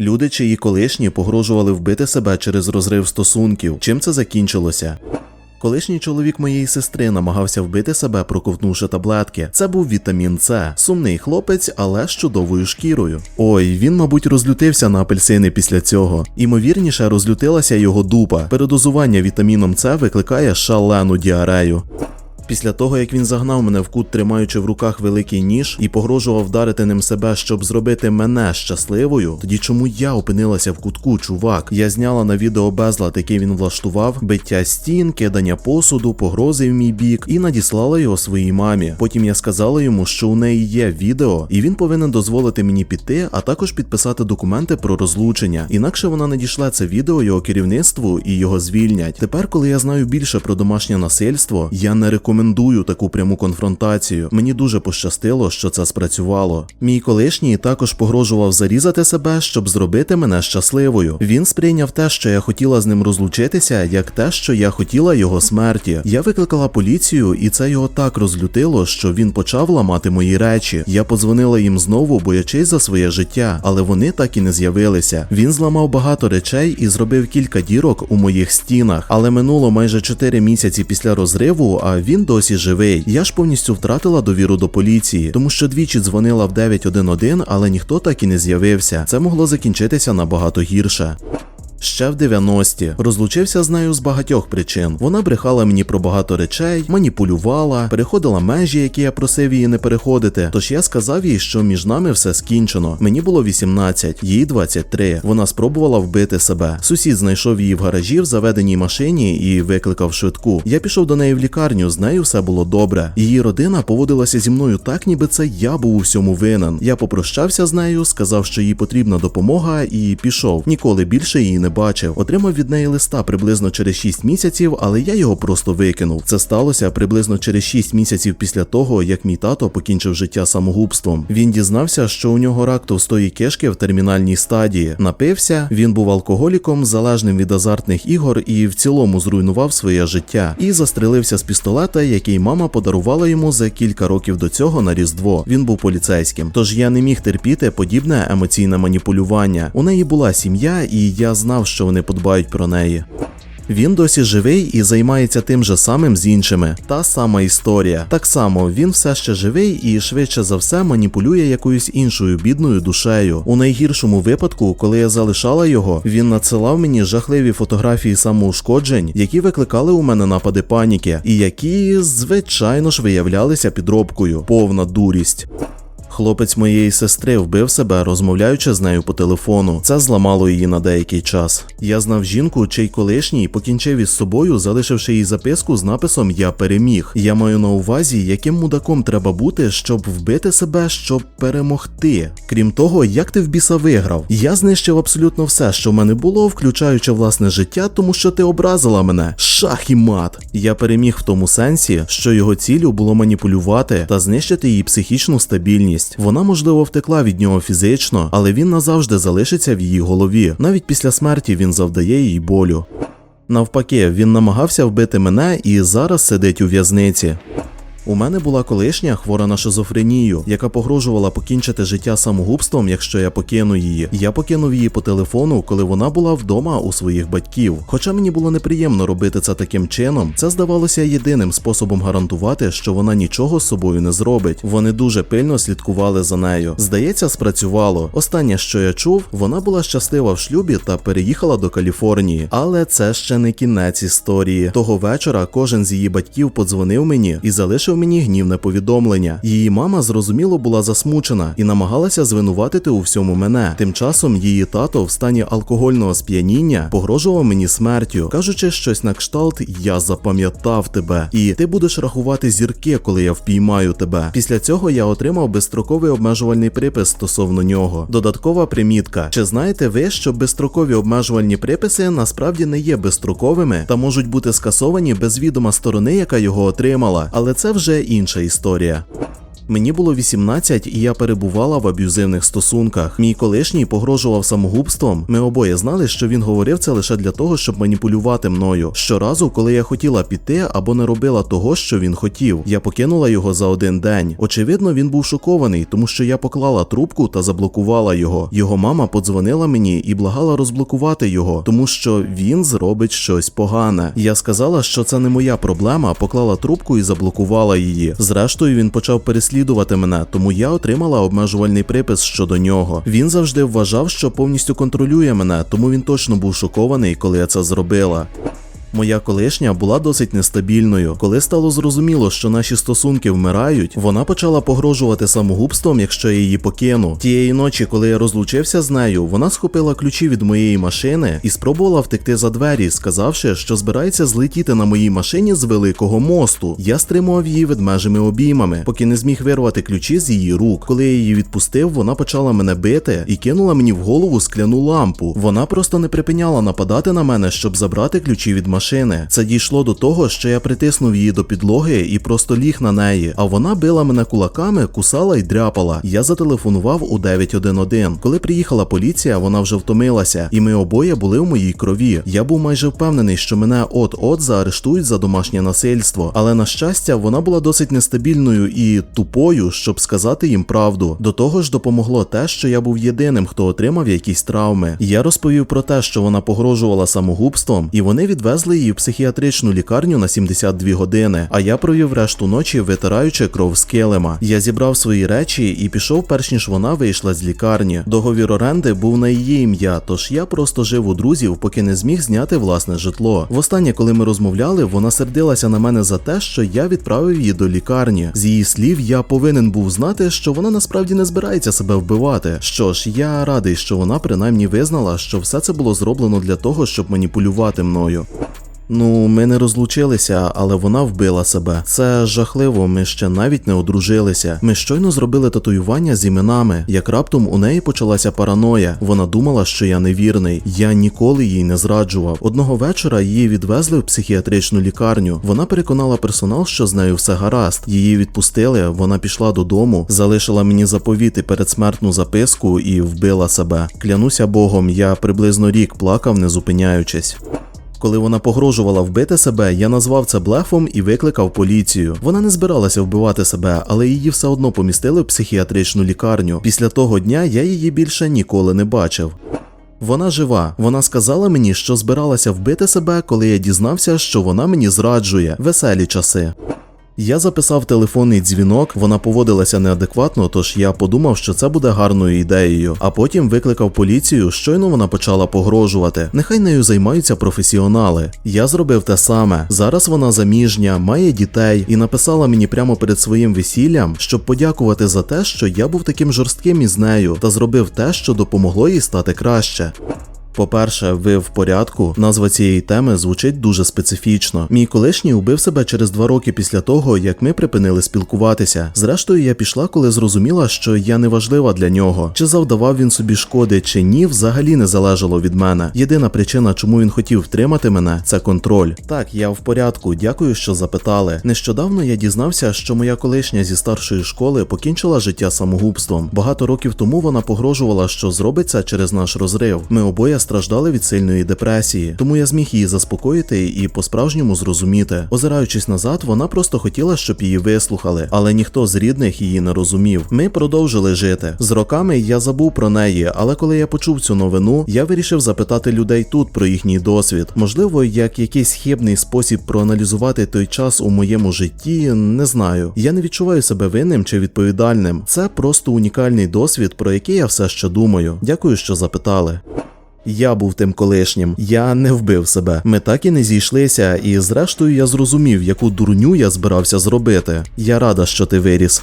Люди, чиї колишні погрожували вбити себе через розрив стосунків. Чим це закінчилося? Колишній чоловік моєї сестри намагався вбити себе, проковтнувши таблетки. Це був вітамін С. Сумний хлопець, але з чудовою шкірою. Ой, він, мабуть, розлютився на апельсини після цього. Імовірніше, розлютилася його дупа. Передозування вітаміном С викликає шалену діарею. Після того, як він загнав мене в кут, тримаючи в руках великий ніж і погрожував вдарити ним себе, щоб зробити мене щасливою, тоді чому я опинилася в кутку, чувак? Я зняла на відео безлад, який він влаштував, биття стін, кидання посуду, погрози в мій бік, і надіслала його своїй мамі. Потім я сказала йому, що у неї є відео, і він повинен дозволити мені піти, а також підписати документи про розлучення. Інакше вона надійшла це відео його керівництву і його звільнять. Тепер, коли я знаю більше про домашнє насильство, я не рекомендую таку пряму конфронтацію. Мені дуже пощастило, що це спрацювало. Мій колишній також погрожував зарізати себе, щоб зробити мене щасливою. Він сприйняв те, що я хотіла з ним розлучитися, як те, що я хотіла його смерті. Я викликала поліцію, і це його так розлютило, що він почав ламати мої речі. Я подзвонила їм знову, боячись за своє життя, але вони так і не з'явилися. Він зламав багато речей і зробив кілька дірок у моїх стінах. Але минуло майже 4 місяці після розриву, а він досі живий. Я ж повністю втратила довіру до поліції, тому що двічі дзвонила в 911, але ніхто так і не з'явився. Це могло закінчитися набагато гірше. Ще в 90-ті розлучився з нею з багатьох причин. Вона брехала мені про багато речей, маніпулювала, переходила межі, які я просив її не переходити. Тож я сказав їй, що між нами все скінчено. Мені було 18, їй 23. Вона спробувала вбити себе. Сусід знайшов її в гаражі в заведеній машині і викликав швидку. Я пішов до неї в лікарню, з нею все було добре. Її родина поводилася зі мною так, ніби це я був у всьому винен. Я попрощався з нею, сказав, що їй потрібна допомога, і пішов. Ніколи більше її не бачив. Отримав від неї листа приблизно через 6 місяців, але я його просто викинув. Це сталося приблизно через 6 місяців після того, як мій тато покінчив життя самогубством. Він дізнався, що у нього рак товстої кишки в термінальній стадії. Напився, він був алкоголіком, залежним від азартних ігор і в цілому зруйнував своє життя. І застрелився з пістолета, який мама подарувала йому за кілька років до цього на Різдво. Він був поліцейським. Тож я не міг терпіти подібне емоційне маніпулювання. У неї була сім'я, і я знав, що вони подбають про неї. Він досі живий і займається тим же самим з іншими. Та сама історія. Так само він все ще живий і швидше за все маніпулює якоюсь іншою бідною душею. У найгіршому випадку, коли я залишала його, він надсилав мені жахливі фотографії самоушкоджень, які викликали у мене напади паніки, і які, звичайно ж, виявлялися підробкою. Повна дурість. Хлопець моєї сестри вбив себе, розмовляючи з нею по телефону. Це зламало її на деякий час. Я знав жінку, чий колишній покінчив із собою, залишивши їй записку з написом Я переміг. Я маю на увазі, яким мудаком треба бути, щоб вбити себе, щоб перемогти. Крім того, як ти в біса виграв? Я знищив абсолютно все, що в мене було, включаючи власне життя, тому що ти образила мене. Шах і мат. Я переміг в тому сенсі, що його ціллю було маніпулювати та знищити її психічну стабільність. Вона, можливо, втекла від нього фізично, але він назавжди залишиться в її голові. Навіть після смерті він завдає їй болю. Навпаки, він намагався вбити мене і зараз сидить у в'язниці. У мене була колишня хвора на шизофренію, яка погрожувала покінчити життя самогубством, якщо я покину її. Я покинув її по телефону, коли вона була вдома у своїх батьків. Хоча мені було неприємно робити це таким чином, це здавалося єдиним способом гарантувати, що вона нічого з собою не зробить. Вони дуже пильно слідкували за нею. Здається, спрацювало. Останнє, що я чув, вона була щаслива в шлюбі та переїхала до Каліфорнії. Але це ще не кінець історії. Того вечора кожен з її батьків подзвонив мені і залишив мені гнівне повідомлення. Її мама зрозуміло була засмучена і намагалася звинуватити у всьому мене. Тим часом її тато в стані алкогольного сп'яніння погрожував мені смертю, кажучи щось на кшталт Я запам'ятав тебе, і ти будеш рахувати зірки, коли я впіймаю тебе. Після цього я отримав безстроковий обмежувальний припис стосовно нього. Додаткова примітка: чи знаєте ви, що безстрокові обмежувальні приписи насправді не є безстроковими та можуть бути скасовані без відома сторони, яка його отримала, але це вже інша історія. Мені було 18 і я перебувала в аб'юзивних стосунках. Мій колишній погрожував самогубством. Ми обоє знали, що він говорив це лише для того, щоб маніпулювати мною. Щоразу, коли я хотіла піти або не робила того, що він хотів, я покинула його за один день. Очевидно, він був шокований, тому що я поклала трубку та заблокувала його. Його мама подзвонила мені і благала розблокувати його, тому що він зробить щось погане. Я сказала, що це не моя проблема, поклала трубку і заблокувала її. Зрештою, він почав переслідувати мене, тому я отримала обмежувальний припис щодо нього. Він завжди вважав, що повністю контролює мене, тому він точно був шокований, коли я це зробила. Моя колишня була досить нестабільною. Коли стало зрозуміло, що наші стосунки вмирають, вона почала погрожувати самогубством, якщо я її покину. Тієї ночі, коли я розлучився з нею, вона схопила ключі від моєї машини і спробувала втекти за двері, сказавши, що збирається злетіти на моїй машині з великого мосту. Я стримував її ведмежими обіймами, поки не зміг вирвати ключі з її рук. Коли я її відпустив, вона почала мене бити і кинула мені в голову скляну лампу. Вона просто не припиняла нападати на мене, щоб забрати ключі від машини. Це дійшло до того, що я притиснув її до підлоги і просто ліг на неї. А вона била мене кулаками, кусала і дряпала. Я зателефонував у 911. Коли приїхала поліція, вона вже втомилася, і ми обоє були в моїй крові. Я був майже впевнений, що мене от-от заарештують за домашнє насильство. Але на щастя, вона була досить нестабільною і тупою, щоб сказати їм правду. До того ж, допомогло те, що я був єдиним, хто отримав якісь травми. Я розповів про те, що вона погрожувала самогубством, і вони відвезли її в психіатричну лікарню на 72 години. А я провів решту ночі, витираючи кров з килима. Я зібрав свої речі і пішов, перш ніж вона вийшла з лікарні. Договір оренди був на її ім'я, тож я просто жив у друзів, поки не зміг зняти власне житло. Востаннє, коли ми розмовляли, вона сердилася на мене за те, що я відправив її до лікарні. З її слів, я повинен був знати, що вона насправді не збирається себе вбивати. Що ж, я радий, що вона принаймні визнала, що все це було зроблено для того, щоб маніпулювати мною. Ну, ми не розлучилися, але вона вбила себе. Це жахливо. Ми ще навіть не одружилися. Ми щойно зробили татуювання з іменами. Як раптом у неї почалася параноя. Вона думала, що я невірний. Я ніколи їй не зраджував. Одного вечора її відвезли в психіатричну лікарню. Вона переконала персонал, що з нею все гаразд. Її відпустили. Вона пішла додому, залишила мені заповіти передсмертну записку і вбила себе. Клянуся Богом, я приблизно рік плакав, не зупиняючись. Коли вона погрожувала вбити себе, я назвав це блефом і викликав поліцію. Вона не збиралася вбивати себе, але її все одно помістили в психіатричну лікарню. Після того дня я її більше ніколи не бачив. Вона жива. Вона сказала мені, що збиралася вбити себе, коли я дізнався, що вона мені зраджує. Веселі часи. Я записав телефонний дзвінок, вона поводилася неадекватно, тож я подумав, що це буде гарною ідеєю. А потім викликав поліцію, щойно вона почала погрожувати. Нехай нею займаються професіонали. Я зробив те саме. Зараз вона заміжня, має дітей і написала мені прямо перед своїм весіллям, щоб подякувати за те, що я був таким жорстким із нею та зробив те, що допомогло їй стати краще. По-перше, ви в порядку. Назва цієї теми звучить дуже специфічно. Мій колишній убив себе через два роки після того, як ми припинили спілкуватися. Зрештою, я пішла, коли зрозуміла, що я не важлива для нього. Чи завдавав він собі шкоди, чи ні, взагалі не залежало від мене. Єдина причина, чому він хотів втримати мене, це контроль. Так, я в порядку. Дякую, що запитали. Нещодавно я дізнався, що моя колишня зі старшої школи покінчила життя самогубством. Багато років тому вона погрожувала, що зробиться через наш розрив. Ми обоє страждали від сильної депресії, тому я зміг її заспокоїти і по-справжньому зрозуміти. Озираючись назад, вона просто хотіла, щоб її вислухали, але ніхто з рідних її не розумів. Ми продовжили жити. З роками я забув про неї, але коли я почув цю новину, я вирішив запитати людей тут про їхній досвід. Можливо, як якийсь хибний спосіб проаналізувати той час у моєму житті, не знаю. Я не відчуваю себе винним чи відповідальним. Це просто унікальний досвід, про який я все ще думаю. Дякую, що запитали. Я був тим колишнім, я не вбив себе. Ми так і не зійшлися, і зрештою я зрозумів, яку дурню я збирався зробити. Я рада, що ти виріс.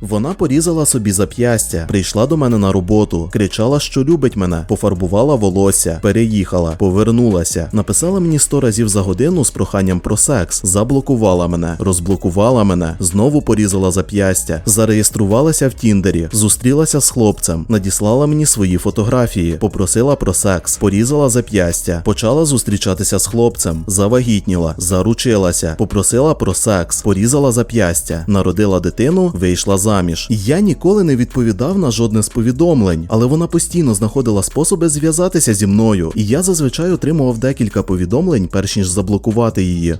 Вона порізала собі зап'ястя, прийшла до мене на роботу, кричала, що любить мене, пофарбувала волосся, переїхала, повернулася, написала мені сто разів за годину з проханням про секс, заблокувала мене, розблокувала мене, знову порізала зап'ястя, зареєструвалася в Тіндері, зустрілася з хлопцем, надіслала мені свої фотографії, попросила про секс, порізала зап'ястя, почала зустрічатися з хлопцем, завагітніла, заручилася, попросила про секс, порізала зап'ястя, народила дитину, вийшла за заміж. Я ніколи не відповідав на жодне з повідомлень, але вона постійно знаходила способи зв'язатися зі мною, і я зазвичай отримував декілька повідомлень, перш ніж заблокувати її.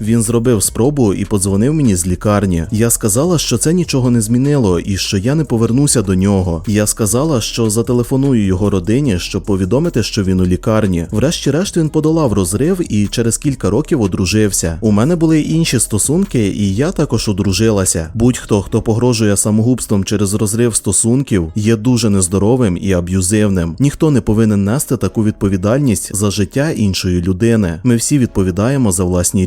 Він зробив спробу і подзвонив мені з лікарні. Я сказала, що це нічого не змінило і що я не повернуся до нього. Я сказала, що зателефоную його родині, щоб повідомити, що він у лікарні. Врешті-решт він подолав розрив і через кілька років одружився. У мене були інші стосунки, і я також одружилася. Будь-хто, хто погрожує самогубством через розрив стосунків, є дуже нездоровим і аб'юзивним. Ніхто не повинен нести таку відповідальність за життя іншої людини. Ми всі відповідаємо за власні